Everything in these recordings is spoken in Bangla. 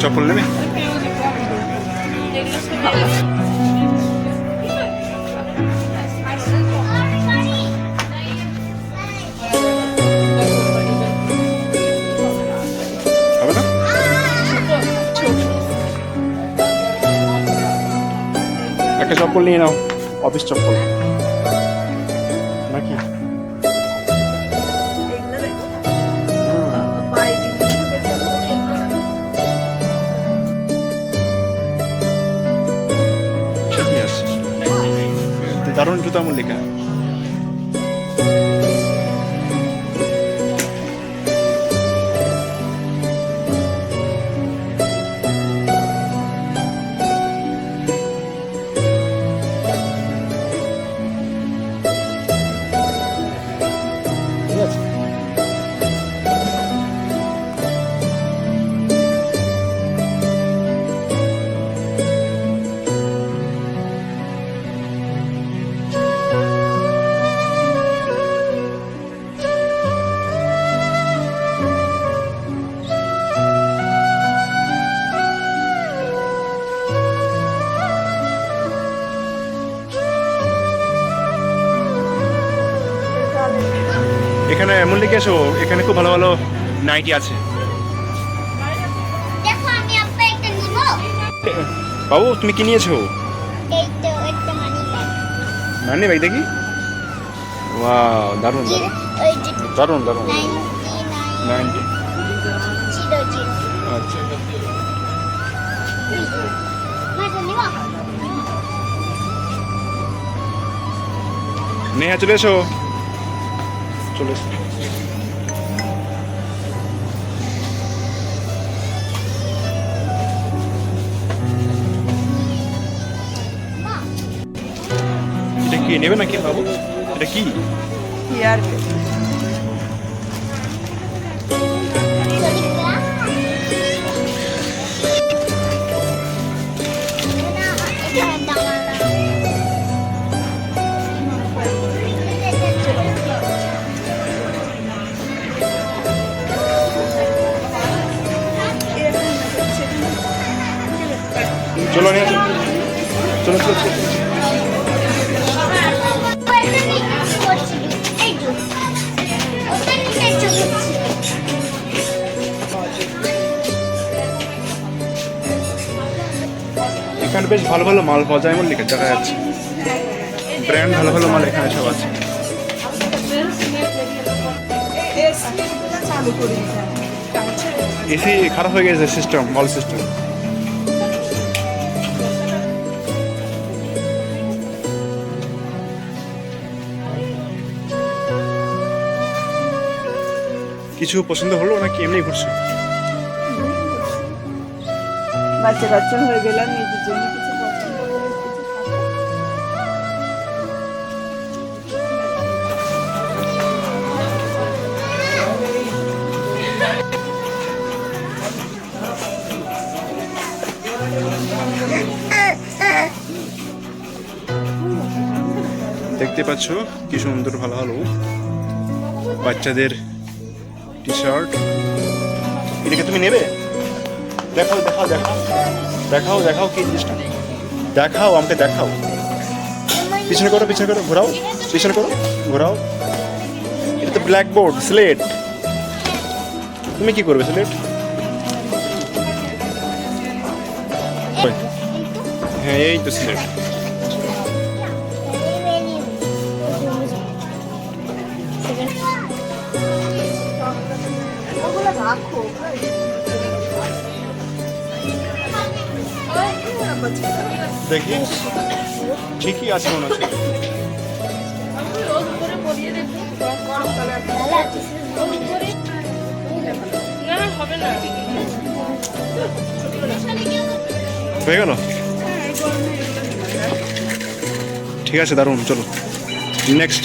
চপ্পল নেবে? একটা চপ্পল নিয়ে নাও অফিস চপ্পল। ঠিক এখানে মল্লিক এসো এখানে খুব ভালো ভালো নাইটি আছে। বাবু তুমি কি নিয়েছো? মানি ব্যাগ ভাই দেখি। ওয়াও দারুণ দারুণ। দারুণ নাইনটি আচ্ছা। নেহা চলে এসো। চলে এসো এটা কি নেবে নাকি বাবু? এটা কি? কি চলো বেশ ভালো ভালো মাল পাওয়া যায়, এমন লিখে দেখা যাচ্ছে ব্র্যান্ড ভালো ভালো মাল এখানে সব আছে। এসি খারাপ হয়ে গেছে সিস্টেম মল সিস্টেম কিছু পছন্দ হলো নাকি এমনি ঘুরছো? বাচ্চা কাচ্চা হয়ে গেলাম, নিজের জন্য দেখতে পাচ্ছ, কি সুন্দর ভালো ভালো বাচ্চাদের টি শার্ট এদিকে তুমি নেবে? দেখাও দেখাও দেখাও। দেখাও দেখাও কি জিনিসটা। দেখাও, আমাকে দেখাও। পিছনে করো পিছনে করো, ঘোরাও। পিছনে করো, ঘোরাও। এটা তো ব্ল্যাকবোর্ড স্লেট তুমি কি করবে স্লেট হ্যাঁ এই তো স্লেট রাখো। দেখি। ঠিকই আছে মনে হচ্ছে। হয়ে গেল? ঠিক আছে দারুণ চলো। নেক্সট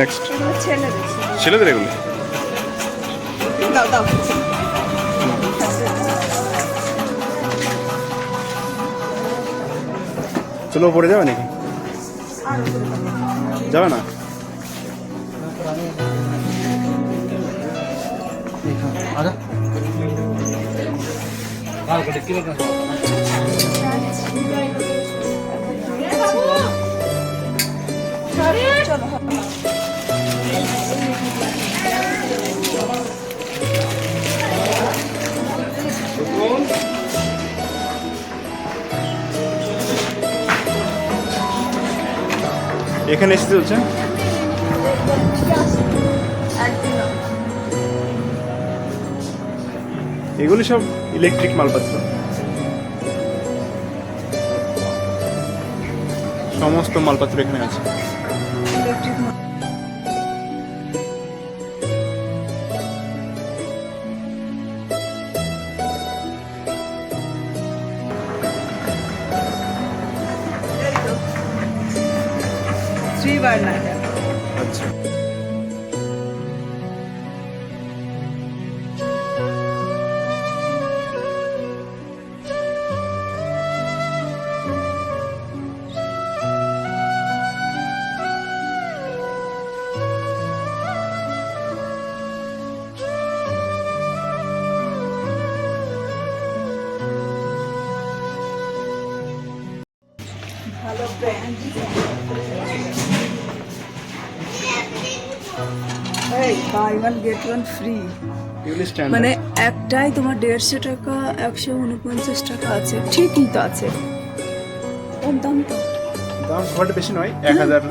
নেক্সট ছেলেদের এগুলো? চলো উপরে যাবে নাকি। যাবে না? চলো। এখানে এসে চলছে? এগুলি সব ইলেকট্রিক মালপত্র। সমস্ত মালপত্র এখানে আছে। থ্রি বার্নার আচ্ছা ভালো ব্র্যান্ড মানে একটাই তোমার দেড়শো টাকা একশো উনপঞ্চাশ টাকা আছে ঠিকই তো আছে। ওর দাম তো। দাম খুব বেশি নয় এক হাজার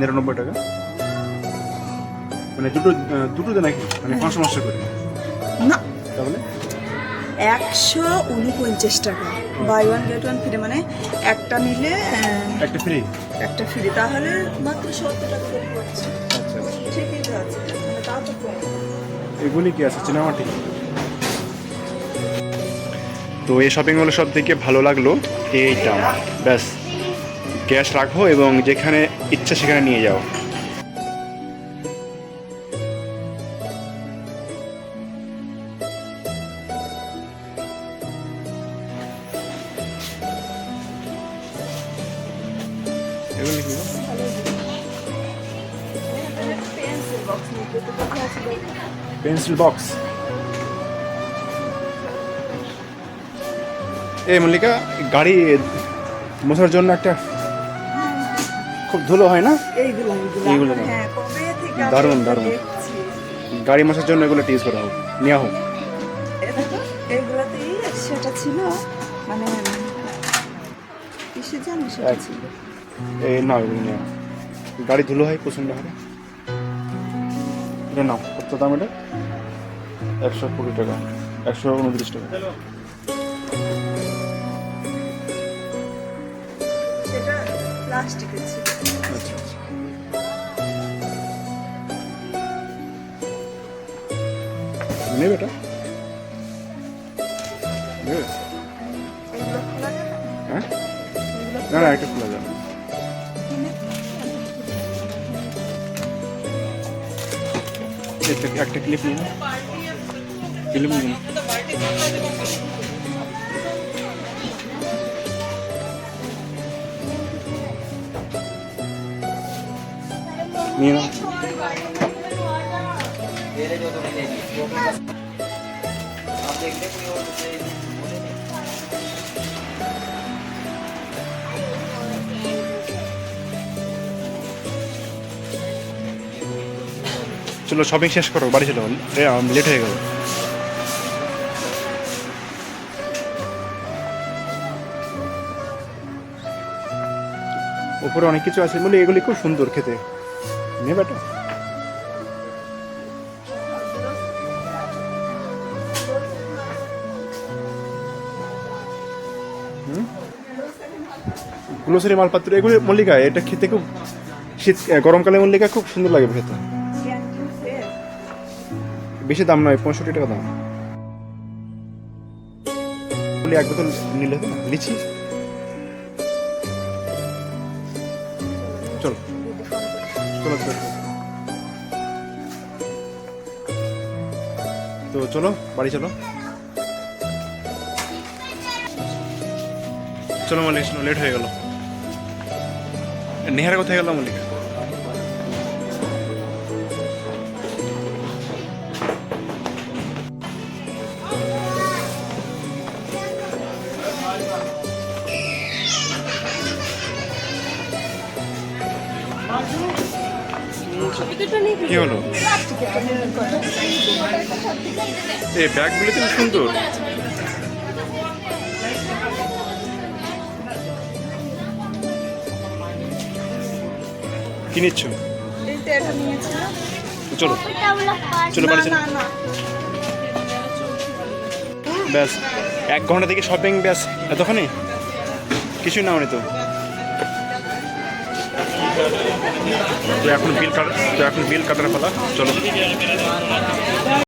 নিরানব্বই টাকা। মানে দুটো দুটোতে নাকি? মানে পাঁচশো মাসে করে। না। তাহলে? একশো উনপঞ্চাশ টাকা। Buy one get one free মানে একটা নিলে একটা ফ্রি একটা ফ্রি তাহলে মাত্র সত্তর টাকা করে পড়ছে। এগুলি কি আছে? চিনামাটি তো এই শপিং মলের সব থেকে ভালো লাগল এইটা ব্যাস, গ্যাস রাখো এবং যেখানে ইচ্ছা সেখানে নিয়ে যাও। এগুলি কি? পেন্সিল বক্স এই মল্লিকা গাড়ি মোছার জন্য একটা খুব ধুলো হয় না? এইগুলো। হ্যাঁ দারুণ, দারুণ। গাড়ি মোছার জন্য এগুলো টিউজ করা হোক। নেওয়া হোক। সেটা ছিল। মানে এই না গাড়ি ধুলো হয় প্রচণ্ড হারে এটা নাও কত দাম এটা? একশো কুড়ি টাকা একশো উনত্রিশ টাকা। আচ্ছা আচ্ছা। নেবে এটা? হ্যাঁ? না না এটা খোলা যাবে একটা একটা ক্লিপ নিয়ে নাও। ক্লিপ নিয়ে নাও। নিয়ে নাও চলো শপিং শেষ করো, বাড়ি চলো। লেট হয়ে গেল। উপরে অনেক কিছু আছে, বলে এগুলি খুব সুন্দর খেতে। নেবে এটা গ্লোসারি মালপত্র, এগুলি মল্লিকা, এটা খেতে খুব শীত গরমকালে মল্লিকা খুব সুন্দর লাগে খেতে। বেশি দাম নয়, পঁয়ষট্টি টাকা দাম। এক বোতল নিলে লিচি চলো চলো চলো। তো চলো, বাড়ি চলো। চলো মানে লেট হয়ে গেল। নেহারা কোথায় গেল মল্লিকা কি হলো? এই ব্যাগগুলি তো সুন্দর। কি নিচ্ছ? চলো। চলো বাড়ি চলো। ব্যাস, এক ঘণ্টা থেকে শপিং ব্যাস এতক্ষণে কিছু না তো। তো এখন বিল কাটা এখন বিল কাটার পালা চলো।